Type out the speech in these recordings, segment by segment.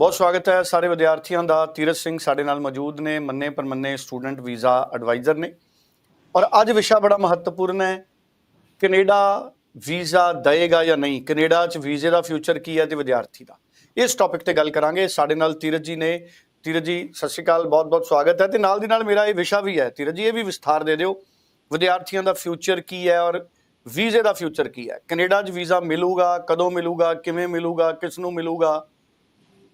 ਬਹੁਤ ਸਵਾਗਤ ਹੈ ਸਾਰੇ ਵਿਦਿਆਰਥੀਆਂ ਦਾ। ਤੀਰਥ ਸਿੰਘ ਸਾਡੇ ਨਾਲ ਮੌਜੂਦ ਨੇ, ਮੰਨੇ ਪਰਮੰਨੇ ਸਟੂਡੈਂਟ ਵੀਜ਼ਾ ਐਡਵਾਈਜ਼ਰ ਨੇ। ਔਰ ਅੱਜ ਵਿਸ਼ਾ ਬੜਾ ਮਹੱਤਵਪੂਰਨ ਹੈ, ਕੈਨੇਡਾ ਵੀਜ਼ਾ ਦੇਏਗਾ ਜਾਂ ਨਹੀਂ? ਕੈਨੇਡਾ 'ਚ ਵੀਜ਼ੇ ਦਾ ਫਿਊਚਰ ਕੀ ਹੈ ਤੇ ਵਿਦਿਆਰਥੀ ਦਾ? ਇਸ ਟੌਪਿਕ ਤੇ ਗੱਲ ਕਰਾਂਗੇ। ਸਾਡੇ ਨਾਲ ਤੀਰਥ ਜੀ ਨੇ। ਤੀਰਥ ਜੀ, ਸਤਿ ਸ਼੍ਰੀ ਅਕਾਲ, ਬਹੁਤ ਬਹੁਤ ਸਵਾਗਤ ਹੈ। ਤੇ ਨਾਲ ਦੀ ਨਾਲ ਮੇਰਾ ਇਹ ਵਿਸ਼ਾ ਵੀ ਹੈ। ਤੀਰਥ ਜੀ, ਇਹ ਵੀ ਵਿਸਥਾਰ ਦੇ ਦਿਓ। ਵਿਦਿਆਰਥੀਆਂ ਦਾ ਫਿਊਚਰ ਕੀ ਹੈ ਔਰ ਵੀਜ਼ੇ ਦਾ ਫਿਊਚਰ ਕੀ ਹੈ? ਕੈਨੇਡਾ 'ਚ ਵੀਜ਼ਾ ਮਿਲੂਗਾ, ਕਦੋਂ ਮਿਲੂਗਾ, ਕਿਵੇਂ ਮਿਲੂਗਾ, ਕਿਸ ਨੂੰ ਮਿਲੂਗਾ?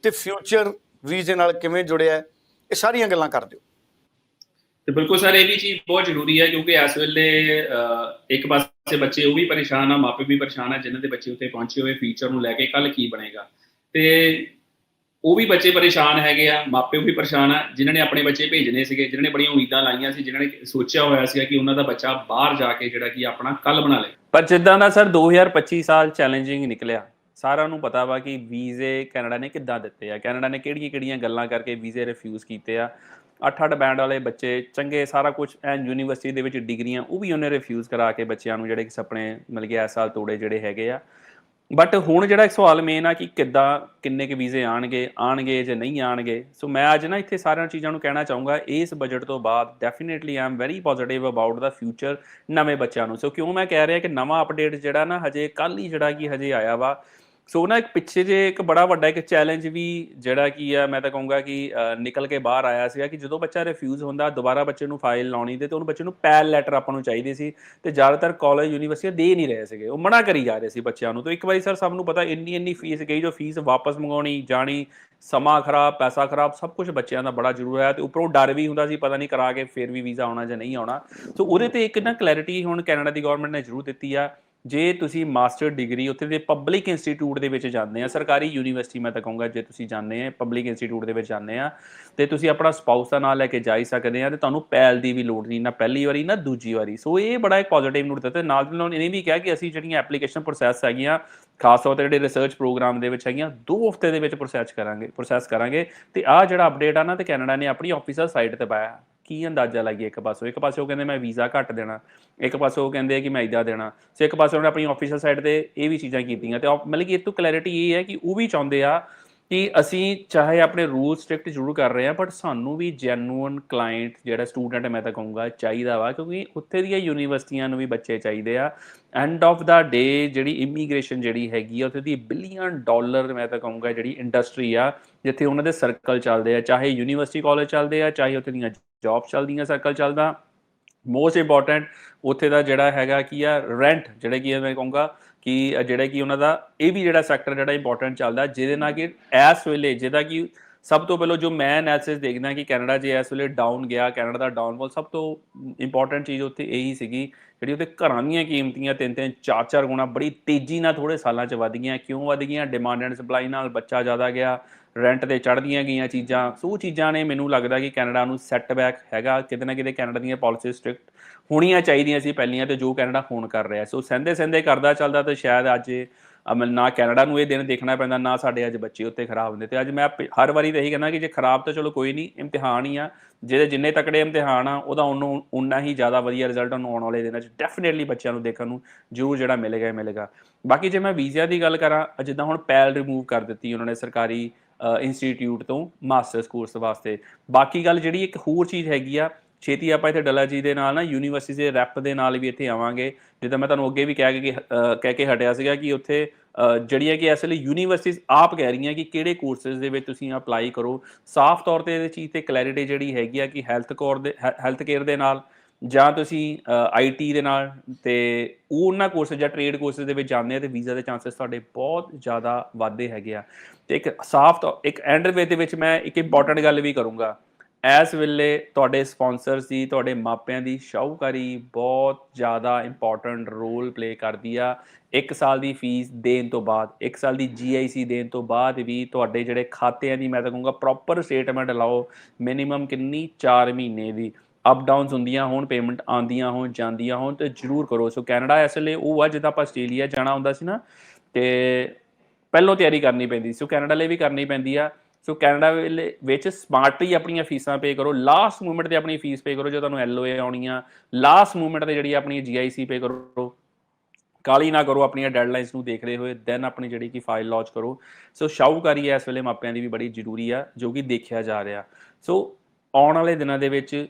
ਤੇ ਫਿਊਚਰ ਵੀਜ਼ੇ ਨਾਲ ਕਿਵੇਂ ਜੁੜਿਆ ਹੈ ਇਹ ਸਾਰੀਆਂ ਗੱਲਾਂ ਕਰ ਦਿਓ। ਤੇ ਬਿਲਕੁਲ ਸਰ ਇਹ ਵੀ ਚੀਜ਼ ਬਹੁਤ ਜ਼ਰੂਰੀ ਹੈ ਕਿਉਂਕਿ ਇਸ ਵੇਲੇ ਇੱਕ ਪਾਸੇ ਬੱਚੇ ਉਹ ਵੀ ਪਰੇਸ਼ਾਨ ਆ ਮਾਪੇ ਵੀ ਪਰੇਸ਼ਾਨ ਆ ਜਿਨ੍ਹਾਂ ਦੇ ਬੱਚੇ ਉੱਥੇ ਪਹੁੰਚੇ ਹੋਏ ਫਿਊਚਰ ਨੂੰ ਲੈ ਕੇ ਕੱਲ ਕੀ ਬਣੇਗਾ। ਤੇ ਉਹ ਵੀ ਬੱਚੇ ਪਰੇਸ਼ਾਨ ਹੈਗੇ ਆ ਮਾਪੇ ਵੀ ਪਰੇਸ਼ਾਨ ਆ ਜਿਨ੍ਹਾਂ ਨੇ ਆਪਣੇ ਬੱਚੇ ਭੇਜਣੇ ਸੀਗੇ ਜਿਨ੍ਹਾਂ ਨੇ ਬੜੀਆਂ ਉਮੀਦਾਂ ਲਾਈਆਂ ਸੀ ਜਿਨ੍ਹਾਂ ਨੇ ਸੋਚਿਆ ਹੋਇਆ ਸੀਗਾ ਕਿ ਉਹਨਾਂ ਦਾ ਬੱਚਾ ਬਾਹਰ ਜਾ ਕੇ ਜਿਹੜਾ ਕਿ ਆਪਣਾ ਕੱਲ ਬਣਾ ਲੇ। ਪਰ ਜਿੱਦਾਂ ਦਾ ਸਰ 2025 ਸਾਲ ਚੈਲੰਜਿੰਗ ਨਿਕਲਿਆ। ਸਾਰਿਆਂ ਨੂੰ ਪਤਾ ਵਾ ਕਿ ਵੀਜ਼ੇ ਕੈਨੇਡਾ ਨੇ ਕਿੱਦਾਂ ਦਿੱਤੇ ਆ। ਕੈਨੇਡਾ ਨੇ ਕਿਹੜੀਆਂ-ਕਿਹੜੀਆਂ ਗੱਲਾਂ ਕਰਕੇ ਵੀਜ਼ੇ ਰਿਫਿਊਜ਼ ਕੀਤੇ ਆ। ਅੱਠ-ਅੱਠ ਬੈਂਡ ਵਾਲੇ ਬੱਚੇ, ਚੰਗੇ ਸਾਰਾ ਕੁਝ ਐਨ ਯੂਨੀਵਰਸਿਟੀ ਦੇ ਵਿੱਚ ਡਿਗਰੀਆਂ, ਉਹ ਵੀ ਉਹਨੇ ਰਿਫਿਊਜ਼ ਕਰਾ ਕੇ ਬੱਚਿਆਂ ਨੂੰ ਜਿਹੜੇ ਕਿ ਸੁਪਨੇ ਮਿਲ ਗਿਆ ਇਸ ਸਾਲ ਤੋੜੇ ਜਿਹੜੇ ਹੈਗੇ ਆ। ਬਟ ਹੁਣ ਜਿਹੜਾ ਸਵਾਲ ਮੇਨ ਆ ਕਿ ਕਿੱਦਾਂ, ਕਿੰਨੇ ਕੁ ਵੀਜ਼ੇ ਆਣਗੇ ਆਣਗੇ ਜਾਂ ਨਹੀਂ ਆਣਗੇ? ਸੋ ਮੈਂ ਅੱਜ ਨਾ ਇੱਥੇ ਸਾਰੀਆਂ ਚੀਜ਼ਾਂ ਨੂੰ ਕਹਿਣਾ ਚਾਹੂੰਗਾ, ਇਸ ਬਜਟ ਤੋਂ ਬਾਅਦ definitely am very positive about the future ਨਵੇਂ ਬੱਚਿਆਂ ਨੂੰ। ਸੋ ਕਿਉਂ ਮੈਂ ਕਹਿ ਰਿਹਾ ਕਿ ਨਵਾਂ ਅਪਡੇਟ ਜਿਹੜਾ ਨਾ ਹਜੇ ਕੱਲ ਹੀ ਜਿਹੜਾ ਕਿ ਹਜੇ ਆਇਆ ਵਾ ਸੋ ਨਾ ਇੱਕ ਪਿੱਛੇ ਜੇ ਇੱਕ ਬੜਾ ਵੱਡਾ ਇੱਕ ਚੈਲੰਜ ਵੀ ਜਿਹੜਾ ਕੀ ਆ, ਮੈਂ ਤਾਂ ਕਹੂੰਗਾ ਕਿ ਨਿਕਲ ਕੇ ਬਾਹਰ ਆਇਆ ਸੀਗਾ ਕਿ ਜਦੋਂ ਬੱਚਾ ਰਿਫਿਊਜ਼ ਹੁੰਦਾ, ਦੁਬਾਰਾ ਬੱਚੇ ਨੂੰ ਫਾਈਲ ਲਾਉਣੀ ਤੇ ਉਹਨੂੰ ਬੱਚੇ ਨੂੰ ਪੈਲ ਲੈਟਰ ਆਪਾਂ ਨੂੰ ਚਾਹੀਦੀ ਸੀ ਤੇ ਜ਼ਿਆਦਾਤਰ ਕਾਲਜ ਯੂਨੀਵਰਸਿਟੀਆਂ ਦੇ ਨਹੀਂ ਰਹੇ ਸੀਗੇ। ਉਹ ਮਨਾ ਕਰੀ ਜਾ ਰਹੇ ਸੀ ਬੱਚਿਆਂ ਨੂੰ। ਤਾਂ ਇੱਕ ਵਾਰੀ ਸਰ ਸਭ ਨੂੰ ਪਤਾ ਇੰਨੀ ਇੰਨੀ ਫੀਸ ਗਈ ਜੋ ਫੀਸ ਵਾਪਸ ਮੰਗਾਉਣੀ, ਜਾਣੀ, ਸਮਾਂ ਖਰਾਬ, ਪੈਸਾ ਖਰਾਬ, ਸਭ ਕੁਝ ਬੱਚਿਆਂ ਦਾ ਬੜਾ ਜ਼ਰੂਰ ਹੈ ਤੇ ਉੱਪਰੋਂ ਡਰ ਵੀ ਹੁੰਦਾ ਸੀ, ਪਤਾ ਨਹੀਂ ਕਰਾ ਕੇ ਫਿਰ ਵੀ ਵੀਜ਼ਾ ਆਉਣਾ ਜਾਂ ਨਹੀਂ ਆਉਣਾ। ਸੋ ਉਹਦੇ ਤੇ ਇੱਕ ਨਾ ਕਲੈਰਿਟੀ ਹੁਣ ਕੈਨੇਡਾ ਦੀ ਗਵਰਨਮੈਂਟ ਨੇ ਜ਼ਰੂਰ ਦਿੱਤੀ ਆ। ਜੇ ਤੁਸੀਂ ਮਾਸਟਰ ਡਿਗਰੀ ਉੱਥੇ ਦੇ ਪਬਲਿਕ ਇੰਸਟੀਚਿਊਟ ਦੇ ਵਿੱਚ ਜਾਂਦੇ ਆ, ਸਰਕਾਰੀ ਯੂਨੀਵਰਸਿਟੀ ਮੈਂ ਤਾਂ ਕਹੂੰਗਾ ਜੇ ਤੁਸੀਂ ਜਾਂਦੇ ਆ ਪਬਲਿਕ ਇੰਸਟੀਚਿਊਟ ਦੇ ਵਿੱਚ ਜਾਂਦੇ ਆ, ਤੇ ਤੁਸੀਂ ਆਪਣਾ ਸਪਾਊਸ ਦਾ ਨਾਮ ਲੈ ਕੇ ਜਾ ਹੀ ਸਕਦੇ ਆ ਤੇ ਤੁਹਾਨੂੰ ਪੈਲ ਦੀ ਵੀ ਲੋੜ ਨਹੀਂ, ਨਾ ਪਹਿਲੀ ਵਾਰੀ, ਨਾ ਦੂਜੀ ਵਾਰੀ। ਸੋ ਇਹ ਬੜਾ ਇੱਕ ਪੋਜ਼ਿਟਿਵ ਨੋਟ ਦਿੱਤਾ ਤੇ ਨਾਲ ਦੀ ਨਾਲ ਇਹਨੇ ਵੀ ਕਿਹਾ ਕਿ ਅਸੀਂ ਜਿਹੜੀਆਂ ਐਪਲੀਕੇਸ਼ਨ ਪ੍ਰੋਸੈਸ ਹੈਗੀਆਂ, ਖਾਸ ਤੌਰ ਤੇ ਜਿਹੜੇ ਰਿਸਰਚ ਪ੍ਰੋਗਰਾਮ ਦੇ ਵਿੱਚ ਹੈਗੀਆਂ 2 ਹਫ਼ਤੇ ਦੇ ਵਿੱਚ ਪ੍ਰੋਸੈਸ ਕਰਾਂਗੇ ਪ੍ਰੋਸੈਸ ਕਰਾਂਗੇ ਤੇ ਆ ਜਿਹੜਾ ਅਪਡੇਟ ਆ ਨਾ ਤੇ ਕੈਨੇਡਾ ਨੇ ਆਪਣੀ ਆਫੀਸਰ ਸਾਈਟ ਤੇ ਪਾਇਆ। ਕੀ ਅੰਦਾਜ਼ਾ ਲਾਈਏ ਇੱਕ ਪਾਸੋਂ? ਇੱਕ ਪਾਸੇ ਉਹ ਕਹਿੰਦੇ ਮੈਂ ਵੀਜ਼ਾ ਘੱਟ ਦੇਣਾ। ਇੱਕ ਪਾਸੇ ਉਹ ਕਹਿੰਦੇ ਆ ਕਿ ਮੈਂ ਇਦਾਂ ਦੇਣਾ। ਸੋ ਇੱਕ ਪਾਸੇ ਉਹਨੇ ਆਪਣੀ ਆਫੀਸ਼ੀਅਲ ਸਾਈਟ ਤੇ ਇਹ ਵੀ ਚੀਜ਼ਾਂ ਕੀਤੀਆਂ ਤੇ ਆਪ- ਮਤਲਬ ਕਿ ਇਹ ਤੋਂ ਕਲੈਰਿਟੀ ਇਹ ਹੈ ਕਿ ਉਹ ਵੀ ਚਾਹੁੰਦੇ ਆ ਕਿ ਅਸੀਂ ਚਾਹੇ ਆਪਣੇ ਰੂਲ ਸਟ੍ਰਿਕਟ ਜ਼ਰੂਰ ਕਰ ਰਹੇ ਆ ਬਟ ਸਾਨੂੰ ਵੀ ਜੈਨੂਇਨ ਕਲਾਇੰਟ ਜਿਹੜਾ ਸਟੂਡੈਂਟ ਮੈਂ ਤਾਂ ਕਹੂੰਗਾ ਚਾਹੀਦਾ ਵਾ, ਕਿਉਂਕਿ ਉੱਥੇ ਦੀਆਂ ਯੂਨੀਵਰਸਿਟੀਆਂ ਨੂੰ ਵੀ ਬੱਚੇ ਚਾਹੀਦੇ ਆ। ਐਂਡ ਆਫ ਦਾ ਡੇ ਜਿਹੜੀ ਇਮੀਗ੍ਰੇਸ਼ਨ ਜਿਹੜੀ ਹੈਗੀ ਆ, ਉੱਥੇ ਦੀ ਬਿਲੀਅਨ ਡਾਲਰ ਮੈਂ ਤਾਂ ਕਹੂੰਗਾ ਜਿਹੜੀ ਇੰਡਸਟਰੀ ਆ, ਜਿੱਥੇ ਉਹਨਾਂ ਦੇ ਸਰਕਲ ਚੱਲਦੇ ਆ, ਚਾਹੇ ਯੂਨੀਵਰਸਿਟੀ ਕਾਲਜ ਚੱਲਦੇ ਆ, ਚਾਹੇ ਉੱਥੇ ਦੀਆਂ ਜੌਬ ਚੱਲਦੀਆਂ ਸਰਕਲ ਚੱਲਦਾ। ਮੋਸਟ ਇੰਪੋਰਟੈਂਟ ਉੱਥੇ ਦਾ ਜਿਹੜਾ ਹੈਗਾ ਕੀ ਆ ਰੈਂਟ ਜਿਹੜਾ ਕੀ ਮੈਂ ਕਹੂੰਗਾ ਕਿ, ਜਿਹੜਾ ਕਿ ਉਹਨਾਂ ਦਾ, ਇਹ ਵੀ ਜਿਹੜਾ ਸੈਕਟਰ ਜਿਹੜਾ ਇੰਪੋਰਟੈਂਟ ਚੱਲਦਾ, ਜਿਹਦੇ ਨਾਲ ਕਿ ਇਸ ਵੇਲੇ ਜਿਹਦਾ ਕਿ ਸਭ ਤੋਂ ਪਹਿਲਾਂ ਜੋ ਮੈਂ ਐਨਾਲਿਸਿਸ ਦੇਖਦਾ ਕਿ ਕੈਨੇਡਾ ਜੇ ਇਸ ਵੇਲੇ ਡਾਊਨ ਗਿਆ, ਕੈਨੇਡਾ ਦਾ ਡਾਊਨਫਾਲ ਸਭ ਤੋਂ ਇੰਪੋਰਟੈਂਟ ਚੀਜ਼ ਉੱਥੇ ਇਹੀ ਸੀਗੀ, ਜਿਹੜੀ ਉੱਥੇ ਘਰਾਂ ਦੀਆਂ ਕੀਮਤੀਆਂ ਤਿੰਨ ਤਿੰਨ ਚਾਰ ਚਾਰ ਗੁਣਾ ਬੜੀ ਤੇਜ਼ੀ ਨਾਲ ਥੋੜੇ ਸਾਲਾਂ 'ਚ ਵਧ ਗਈਆਂ। ਕਿਉਂ ਵਧ ਗਈਆਂ? ਡਿਮਾਂਡ ਐਂਡ ਸਪਲਾਈ ਨਾਲ ਬੱਚਾ ਜ਼ਿਆਦਾ ਗਿਆ ਰੈਂਟ ਤੇ ਚੜ੍ਹਦੀਆਂ ਗਈਆਂ ਚੀਜ਼ਾਂ। ਸੋ ਉਹ ਚੀਜ਼ਾਂ ਨੇ ਮੈਨੂੰ ਲੱਗਦਾ ਕਿ ਕੈਨੇਡਾ ਨੂੰ ਸੈਟਬੈਕ ਹੈਗਾ, ਕਿਤੇ ਨਾ ਕਿਤੇ ਕੈਨੇਡਾ ਦੀਆਂ ਪਾਲਿਸੀ ਸਟ੍ਰਿਕਟ ਹੋਣੀਆਂ ਚਾਹੀਦੀਆਂ ਸੀ ਪਹਿਲੀਆਂ ਤੇ ਜੋ ਕੈਨੇਡਾ ਹੁਣ ਕਰ ਰਿਹਾ। ਸੋ ਸਹਿੰਦੇ ਸਹਿੰਦੇ ਕਰਦਾ ਚੱਲਦਾ ਤਾਂ ਸ਼ਾਇਦ ਅੱਜ ਅਮਲ ਨਾ ਕੈਨੇਡਾ ਨੂੰ ਇਹ ਦਿਨ ਦੇਖਣਾ ਪੈਂਦਾ, ਨਾ ਸਾਡੇ ਅੱਜ ਬੱਚੇ ਉੱਤੇ ਖਰਾਬ ਹੁੰਦੇ। ਤੇ ਅੱਜ ਮੈਂ ਪ- ਹਰ ਵਾਰੀ ਤਾਂ ਇਹੀ ਕਹਿੰਦਾ ਕਿ ਜੇ ਖਰਾਬ ਤਾਂ ਚਲੋ ਕੋਈ ਨਹੀਂ, ਇਮਤਿਹਾਨ ਹੀ ਆ। ਜਿਹਦੇ ਜਿੰਨੇ ਤਕੜੇ ਇਮਤਿਹਾਨ ਆ, ਉਹਦਾ ਉਹਨੂੰ ਉਨਾ ਹੀ ਜ਼ਿਆਦਾ ਵਧੀਆ ਰਿਜ਼ਲਟ ਉਹਨੂੰ ਆਉਣ ਵਾਲੇ ਦਿਨਾਂ 'ਚ ਡੈਫੀਨਿਟਲੀ ਬੱਚਿਆਂ ਨੂੰ ਦੇਖਣ ਨੂੰ ਜ਼ਰੂਰ ਜਿਹੜਾ ਮਿਲੇਗਾ ਮਿਲੇਗਾ। ਬਾਕੀ ਜੇ ਮੈਂ ਵੀਜ਼ਾ ਦੀ ਗੱਲ ਕਰਾਂ ਜਿੱਦਾਂ ਹੁਣ ਪੈਲ ਰਿਮੂਵ ਕਰ ਦਿੱਤੀ ਉਹਨਾਂ ਨੇ ਸਰਕਾਰੀ ਇੰਸਟੀਚਿਊਟ ਤੋਂ ਮਾਸਟਰਸ ਕੋਰਸ ਵਾਸਤੇ। ਬਾਕੀ ਗੱਲ ਜਿਹੜੀ ਇੱਕ ਹੋਰ ਚੀਜ਼ ਹੈਗੀ ਆ ਛੇਤੀ ਆਪਾਂ ਇੱਥੇ ਡਲਾ ਜੀ ਦੇ ਨਾਲ ਨਾ ਯੂਨੀਵਰਸਿਟੀ ਦੇ ਰੈਪ ਦੇ ਨਾਲ ਵੀ ਇੱਥੇ ਆਵਾਂਗੇ। ਜਿੱਦਾਂ ਮੈਂ ਤੁਹਾਨੂੰ ਅੱਗੇ ਵੀ ਕਹਿ ਕੇ ਕਹਿ ਕੇ ਹਟਿਆ ਸੀਗਾ ਕਿ ਉੱਥੇ ਜਿਹੜੀਆਂ ਕਿ ਇਸ ਲਈ ਯੂਨੀਵਰਸਿਟੀਜ਼ ਆਪ ਕਹਿ ਰਹੀਆਂ ਕਿ ਕਿਹੜੇ ਕੋਰਸਸ ਦੇ ਵਿੱਚ ਤੁਸੀਂ ਅਪਲਾਈ ਕਰੋ। ਸਾਫ਼ ਤੌਰ ਤੇ ਇਹਦੇ ਚੀਜ਼ ਤੇ ਕਲੈਰਿਟੀ ਜਿਹੜੀ ਹੈਗੀ ਆ ਕਿ ਹੈਲਥ ਕੋਰ ਦੇ ਹੈਲਥ ਕੇਅਰ ਦੇ ਨਾਲ ਜਾਂ ਤੁਸੀਂ ਆਈਟੀ ਦੇ ਨਾਲ ਤੇ ਉਹਨਾਂ ਕੋਰਸ ਜਾਂ ਟ੍ਰੇਡ ਕੋਰਸਸ ਦੇ ਵਿੱਚ ਜਾਂਦੇ ਆ ਤੇ ਵੀਜ਼ਾ ਦੇ ਚਾਂਸਸ ਤੁਹਾਡੇ ਬਹੁਤ ਜ਼ਿਆਦਾ ਵਾਧੇ ਹੈਗੇ ਆ। ਤੇ ਇੱਕ ਸਾਫ਼ ਤੌਰ ਇੱਕ ਐਂਡ ਵੇ ਦੇ ਵਿੱਚ ਮੈਂ ਇੱਕ ਇੰਪੋਰਟੈਂਟ ਗੱਲ ਵੀ ਕਰੂੰਗਾ। ਇਸ ਵੇਲੇ ਤੁਹਾਡੇ ਸਪਾਂਸਰਸ ਦੀ, ਤੁਹਾਡੇ ਮਾਪਿਆਂ ਦੀ ਸ਼ਾਹੂਕਾਰੀ ਬਹੁਤ ਜ਼ਿਆਦਾ ਇੰਪੋਰਟੈਂਟ ਰੋਲ ਪਲੇ ਕਰਦੀ ਆ। ਇੱਕ ਸਾਲ ਦੀ ਫੀਸ ਦੇਣ ਤੋਂ ਬਾਅਦ, ਇੱਕ ਸਾਲ ਦੀ ਜੀਆਈਸੀ ਦੇਣ ਤੋਂ ਬਾਅਦ ਵੀ ਤੁਹਾਡੇ ਜਿਹੜੇ ਖਾਤਿਆਂ ਦੀ, ਮੈਂ ਤਾਂ ਕਹੂੰਗਾ ਪ੍ਰੋਪਰ ਸਟੇਟਮੈਂਟ ਲਾਓ ਮਿਨੀਮਮ ਕਿੰਨੀ? 4 ਮਹੀਨੇ ਦੀ। ਅਪ ਡਾਊਨਸ ਹੁੰਦੀਆਂ ਹੋਣ ਪੇਮੈਂਟ ਆਉਂਦੀਆਂ ਹੋਣ, ਜਾਂਦੀਆਂ ਹੋਣ ਤੇ ਜਰੂਰ ਕਰੋ। ਸੋ ਕੈਨੇਡਾ ਇਸ ਵੇਲੇ ਉਹ ਆ, ਜਿੱਦਾਂ ਆਪਾਂ ਆਸਟ੍ਰੇਲੀਆ ਜਾਣਾ ਹੁੰਦਾ ਸੀ ਨਾ, ਤੇ ਪਹਿਲੋਂ ਤਿਆਰੀ ਕਰਨੀ ਪੈਂਦੀ ਸੋ। ਕੈਨੇਡਾ ਲਈ ਵੀ ਕਰਨੀ ਪੈਂਦੀ ਆ। ਸੋ ਕੈਨੇਡਾ ਵੇਲੇ, ਵਿੱਚ ਸਮਾਰਟਲੀ ਆਪਣੀਆਂ ਫੀਸਾਂ ਪੇ ਕਰੋ। ਲਾਸਟ ਮੂਮੈਂਟ ਤੇ ਆਪਣੀ ਫੀਸ ਪੇ ਕਰੋ, ਜੇ ਤੁਹਾਨੂੰ ਐਲਓਏ ਆਉਣੀ ਆ। ਲਾਸਟ ਮੂਮੈਂਟ ਤੇ ਜਿਹੜੀ ਆਪਣੀ ਜੀਆਈਸੀ ਪੇ ਕਰੋ। ਕਾਲੀ ਨਾ ਕਰੋ ਆਪਣੀਆਂ ਡੈਡਲਾਈਨਸ ਨੂੰ ਦੇਖਦੇ ਹੋਏ ਦੈਨ ਆਪਣੀ ਜਿਹੜੀ ਕਿ ਫਾਈਲ ਲਾਂਚ ਕਰੋ। ਸੋ ਸ਼ਾਹੂਕਾਰੀ ਇਸ ਵੇਲੇ ਮਾਪਿਆਂ ਦੀ ਵੀ ਬੜੀ ਜ਼ਰੂਰੀ ਆ, ਜੋ ਕਿ ਦੇਖਿਆ ਜਾ ਰਿਹਾ। ਸੋ ਆਉਣ ਵਾਲੇ ਦਿਨਾਂ ਦੇ ਵਿੱਚ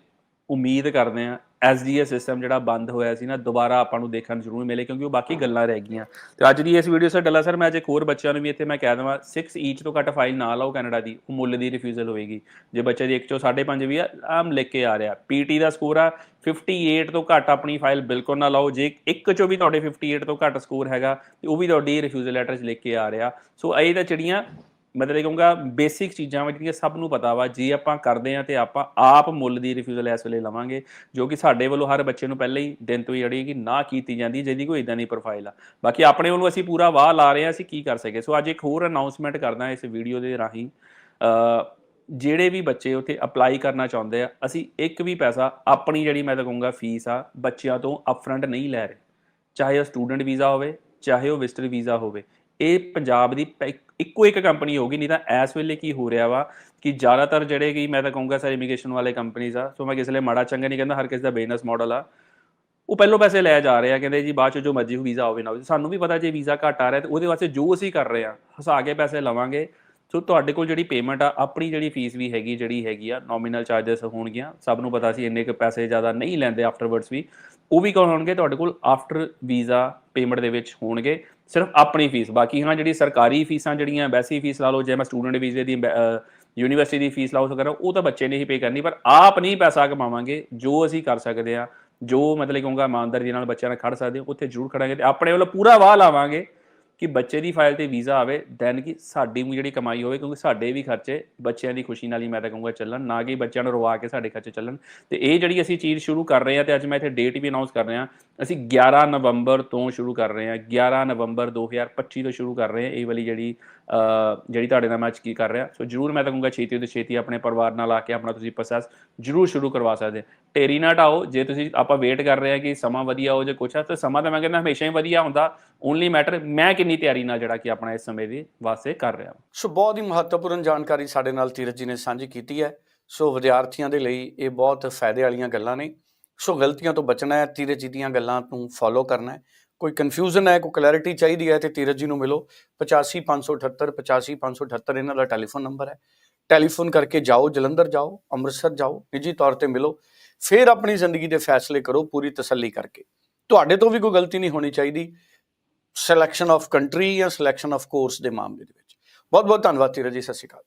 ਉਮੀਦ ਕਰਦੇ ਆ ਐਸਡੀਐਸ ਸਿਸਟਮ ਜਿਹੜਾ ਬੰਦ ਹੋਇਆ ਸੀ ਨਾ, ਦੁਬਾਰਾ ਆਪਾਂ ਨੂੰ ਦੇਖਣ ਨੂੰ ਜ਼ਰੂਰ ਮਿਲੇ ਕਿਉਂਕਿ ਉਹ ਬਾਕੀ ਗੱਲਾਂ ਰਹਿ ਗਈਆਂ। ਤੇ ਅੱਜ ਦੀ ਇਸ ਵੀਡੀਓ ਸਰ, ਡੱਲਾ ਸਰ, ਮੈਂ ਅੱਜ ਇੱਕ ਹੋਰ ਬੱਚਿਆਂ ਨੂੰ ਵੀ ਇੱਥੇ ਮੈਂ ਕਹਿ ਦਵਾਂ 6 ਈਚ ਤੋਂ ਘੱਟ ਫਾਈਲ ਨਾ ਲਾਓ ਕੈਨੇਡਾ ਦੀ, ਉਹ ਮੁੱਲ ਦੀ ਰਿਫਿਊਜ਼ਲ ਹੋਏਗੀ। ਜੇ ਬੱਚੇ ਦੀ 1 ਚੋਂ 5.5 ਵੀ ਆ, ਆਮ ਲਿਖ ਕੇ ਆ ਰਿਹਾ। ਪੀਟੀ ਦਾ ਸਕੋਰ ਆ 58 ਤੋਂ ਘੱਟ ਆਪਣੀ ਫਾਈਲ ਬਿਲਕੁਲ ਨਾ ਲਾਓ। ਜੇ ਇੱਕ ਚੋਂ ਵੀ ਤੁਹਾਡੇ 58 ਤੋਂ ਘੱਟ ਸਕੋਰ ਹੈਗਾ, ਤੇ ਉਹ ਵੀ ਤੁਹਾਡੀ ਰਿਫਿਊਜ਼ਲ ਲੈਟਰ 'ਚ ਲਿਖ ਕੇ ਆ ਰਿਹਾ। ਸੋ ਇਹ ਤਾਂ ਚਿੜੀਆਂ ਮਤਲਬ ਕਹੂੰਗਾ ਬੇਸਿਕ ਚੀਜ਼ਾਂ ਵਾ ਜਿਹੜੀਆਂ ਸਭ ਨੂੰ ਪਤਾ ਵਾ, ਜੇ ਆਪਾਂ ਕਰਦੇ ਆ ਤੇ ਆਪਾਂ ਆਪ ਮੁੱਲ ਦੀ ਰਿਫਿਊਜ਼ਲ ਇਸ ਵੇਲੇ ਲਵਾਂਗੇ, ਜੋ ਕਿ ਸਾਡੇ ਵੱਲੋਂ ਹਰ ਬੱਚੇ ਨੂੰ ਪਹਿਲਾਂ ਹੀ ਦਿਨ ਤੋਂ ਹੀ ਜਿਹੜੀ ਕਿ ਨਾ ਕੀਤੀ ਜਾਂਦੀ, ਜਿਹਦੀ ਕੋਈ ਇਦਾਂ ਦੀ ਪ੍ਰੋਫਾਈਲ ਆ। ਬਾਕੀ ਆਪਣੇ ਵੱਲੋਂ ਅਸੀਂ ਪੂਰਾ ਵਾਹ ਲਾ ਰਹੇ ਆ ਅਸੀਂ ਕੀ ਕਰ ਸਕੇ। ਸੋ ਅੱਜ ਇੱਕ ਹੋਰ ਅਨਾਉਂਸਮੈਂਟ ਕਰਦਾ ਇਸ ਵੀਡੀਓ ਦੇ ਰਾਹੀਂ ਜਿਹੜੇ ਵੀ ਬੱਚੇ ਉੱਥੇ ਅਪਲਾਈ ਕਰਨਾ ਚਾਹੁੰਦੇ ਆ, ਅਸੀਂ ਇੱਕ ਵੀ ਪੈਸਾ, ਆਪਣੀ ਜਿਹੜੀ ਮੈਂ ਤਾਂ ਕਹੂੰਗਾ ਫੀਸ ਆ, ਬੱਚਿਆਂ ਤੋਂ ਅਪਫਰੰਟ ਨਹੀਂ ਲੈ ਰਹੇ। ਚਾਹੇ ਉਹ ਸਟੂਡੈਂਟ ਵੀਜ਼ਾ ਹੋਵੇ, ਚਾਹੇ ਉਹ ਵਿਜ਼ਟਰ ਵੀਜ਼ਾ ਹੋਵੇ ਇਹ ਪੰਜਾਬ ਦੀ ਪ- ਇੱਕੋ ਇੱਕ ਕੰਪਨੀ ਹੋਗੀ ਨਹੀਂ ਤਾਂ ਇਸ ਵੇਲੇ ਕੀ ਹੋ ਰਿਹਾ ਵਾ ਕਿ ਜ਼ਿਆਦਾਤਰ ਜਿਹੜੇ ਕਿ ਮੈਂ ਤਾਂ ਕਹੂੰਗਾ ਸਰ ਇਮੀਗ੍ਰੇਸ਼ਨ ਵਾਲੇ ਕੰਪਨੀਆਂ ਆ, ਸੋ ਮੈਂ ਕਿਸੇ ਲਈ ਮਾੜਾ ਚੰਗਾ ਨਹੀਂ ਕਹਿੰਦਾ, ਹਰ ਕਿਸੇ ਦਾ ਬਿਜ਼ਨਸ ਮਾਡਲ ਆ। ਉਹ ਪਹਿਲੋਂ ਪੈਸੇ ਲੈ ਜਾ ਰਹੇ ਆ, ਕਹਿੰਦੇ ਜੀ ਬਾਅਦ ਚ ਜੋ ਮਰਜ਼ੀ ਵੀਜ਼ਾ ਹੋਵੇ ਨਾ ਹੋਵੇ ਸਾਨੂੰ ਵੀ ਪਤਾ ਜੇ ਵੀਜ਼ਾ ਘੱਟ ਆ ਰਿਹਾ ਤੇ ਉਹਦੇ ਵਾਸਤੇ ਜੋ ਅਸੀਂ ਕਰ ਰਹੇ ਆ, ਹਸਾ ਕੇ ਪੈਸੇ ਲਵਾਂਗੇ। ਸੋ ਤੁਹਾਡੇ ਕੋਲ ਜਿਹੜੀ ਪੇਮੈਂਟ ਆ, ਆਪਣੀ ਜਿਹੜੀ ਫੀਸ ਵੀ ਹੈਗੀ, ਜਿਹੜੀ ਹੈਗੀ ਆ ਨੋਮੀਨਲ ਚਾਰजेस ਹੋਣਗੀਆਂ। ਸਭ ਨੂੰ ਪਤਾ ਸੀ ਇੰਨੇ ਕੁ ਪੈਸੇ ਜ਼ਿਆਦਾ ਨਹੀਂ ਲੈਂਦੇ ਆਫਟਰਵਰਡਸ ਵੀ। ਉਹ ਵੀ ਕੌਣ ਹੋਣਗੇ? ਤੁਹਾਡੇ ਕੋਲ ਆਫਟਰ ਵੀਜ਼ਾ ਪੇਮੈਂਟ ਦੇ ਵਿੱਚ ਹੋਣਗੇ। ਸਿਰਫ ਆਪਣੀ ਫੀਸ ਬਾਕੀ ਹਾਂ ਜਿਹੜੀ ਸਰਕਾਰੀ ਫੀਸਾਂ ਜਿਹੜੀਆਂ ਵੈਸੀ ਫੀਸ ਲਾ ਲਓ, ਜੇ ਮੈਂ ਸਟੂਡੈਂਟ ਵੀਜ਼ੇ ਦੀ ਯੂਨੀਵਰਸਿਟੀ ਦੀ ਫੀਸ ਲਾਓ ਸਕਦਾ ਉਹ ਤਾਂ ਬੱਚੇ ਨੇ ਹੀ ਪੇ ਕਰਨੀ, ਪਰ ਆਪ ਨਹੀਂ ਪੈਸਾ ਕਮਾਵਾਂਗੇ, ਜੋ ਅਸੀਂ ਕਰ ਸਕਦੇ ਆ ਜੋ ਮਤਲਬ ਕਹੂੰਗਾ ਇਮਾਨਦਾਰੀ ਦੇ ਨਾਲ ਬੱਚਿਆਂ ਨਾਲ ਖੜ ਸਕਦੇ ਹੋ, ਉੱਥੇ ਜ਼ਰੂਰ ਖੜਾਂਗੇ ਤੇ ਆਪਣੇ ਵੱਲੋਂ ਪੂਰਾ ਵਾਹ ਲਾਵਾਂਗੇ। ਕਿ ਬੱਚੇ ਦੀ ਫਾਈਲ ਤੇ ਵੀਜ਼ਾ ਆਵੇ ਦੈਨ ਕਿ ਸਾਡੀ ਵੀ ਜਿਹੜੀ ਕਮਾਈ ਹੋਵੇ, ਕਿਉਂਕਿ ਸਾਡੇ ਵੀ ਖਰਚੇ ਬੱਚਿਆਂ ਦੀ ਖੁਸ਼ੀ ਨਾਲ ਹੀ ਮੈਂ ਤਾਂ ਕਹੂੰਗਾ ਚੱਲਣ, ਨਾ ਕਿ ਬੱਚਿਆਂ ਨੂੰ ਰਵਾ ਕੇ ਸਾਡੇ ਖਰਚੇ ਚੱਲਣ। ਤੇ ਇਹ ਜਿਹੜੀ ਅਸੀਂ ਚੀਜ਼ ਸ਼ੁਰੂ ਕਰ ਰਹੇ ਹਾਂ, ਤੇ ਅੱਜ ਮੈਂ ਇੱਥੇ ਡੇਟ ਵੀ ਅਨਾਉਂਸ ਕਰ ਰਿਹਾ ਅਸੀਂ 11 ਨਵੰਬਰ ਤੋਂ ਸ਼ੁਰੂ ਕਰ ਰਹੇ ਹਾਂ 11 ਨਵੰਬਰ 2025 ਤੋਂ ਸ਼ੁਰੂ ਕਰ ਰਹੇ ਹਾਂ, ਇਹ ਵਾਲੀ ਜਿਹੜੀ ਜਿਹੜੀ ਤੁਹਾਡੇ ਨਾਲ ਮੈਂ ਅੱਜ ਕੀ ਕਰ ਰਿਹਾ। ਸੋ ਜਰੂਰ ਮੈਂ ਤਾਂ ਕਹੂੰਗਾ ਛੇਤੀ ਤੋਂ ਛੇਤੀ ਆਪਣੇ ਪਰਿਵਾਰ ਨਾਲ ਆ ਕੇ ਆਪਣਾ ਤੁਸੀਂ ਪ੍ਰੋਸੈਸ ਜਰੂਰ ਸ਼ੁਰੂ ਕਰਵਾ ਸਕਦੇ ਹੋ। ਢੇਰੀ ਨਾ ਢਾਓ, ਜੇ ਤੁਸੀਂ ਆਪਾਂ ਵੇਟ ਕਰ ਰਹੇ ਹਾਂ ਕਿ ਸਮਾਂ ਵਧੀਆ ਹੋ ਜਾਂ ਕੁਛ ਆ, ਤਾਂ ਸਮਾਂ ਤਾਂ ਮੈਂ ਕਹਿੰਦਾ ਹਮੇਸ਼ਾ ਹੀ ਵਧੀਆ ਹੁੰਦਾ। ਓਨਲੀ ਮੈਟਰ ਮੈਂ ਕਿੰਨੀ ਤਿਆਰੀ ਨਾਲ ਜਿਹੜਾ ਕਿ ਆਪਣਾ ਇਸ ਸਮੇਂ ਦੇ ਵਾਸਤੇ ਕਰ ਰਿਹਾ ਸੋ ਬਹੁਤ ਹੀ ਮਹੱਤਵਪੂਰਨ ਜਾਣਕਾਰੀ ਸਾਡੇ ਨਾਲ ਤੀਰਜ ਜੀ ਨੇ ਸਾਂਝੀ ਕੀਤੀ ਹੈ। ਸੋ ਵਿਦਿਆਰਥੀਆਂ ਦੇ ਲਈ ਇਹ ਬਹੁਤ ਫਾਇਦੇ ਵਾਲੀਆਂ ਗੱਲਾਂ ਨੇ। ਸੋ ਗਲਤੀਆਂ ਤੋਂ ਬਚਣਾ ਹੈ, ਤੀਰਜ ਜੀ ਦੀਆਂ ਗੱਲਾਂ ਨੂੰ ਫੋਲੋ ਕਰਨਾ ਹੈ। ਕੋਈ ਕਨਫਿਊਜ਼ਨ ਹੈ, ਕੋਈ ਕਲੈਰਿਟੀ ਚਾਹੀਦੀ ਹੈ ਤੇ ਤੀਰਜ ਜੀ ਨੂੰ ਮਿਲੋ। 85578 85578 ਇਹਨਾਂ ਦਾ ਟੈਲੀਫੋਨ ਨੰਬਰ ਹੈ। ਟੈਲੀਫੋਨ ਕਰਕੇ ਜਾਓ, ਜਲੰਧਰ ਜਾਓ, ਅੰਮ੍ਰਿਤਸਰ ਜਾਓ, ਨਿੱਜੀ ਤੌਰ ਤੇ ਮਿਲੋ। ਫਿਰ ਆਪਣੀ ਜ਼ਿੰਦਗੀ ਦੇ ਫੈਸਲੇ ਕਰੋ, ਪੂਰੀ ਤਸੱਲੀ ਕਰਕੇ। ਤੁਹਾਡੇ ਤੋਂ ਵੀ ਕੋਈ ਗਲਤੀ ਨਹੀਂ ਹੋਣੀ ਚਾਹੀਦੀ। ਸਿਲੈਕਸ਼ਨ ਆਫ ਕੰਟਰੀ ਜਾਂ ਸਿਲੈਕਸ਼ਨ ਆਫ ਕੋਰਸ ਦੇ ਮਾਮਲੇ ਦੇ ਵਿੱਚ। ਬਹੁਤ ਬਹੁਤ ਧੰਨਵਾਦ ਤੀਰਜ ਜੀ, ਸਤਿ ਸ਼੍ਰੀ ਅਕਾਲ।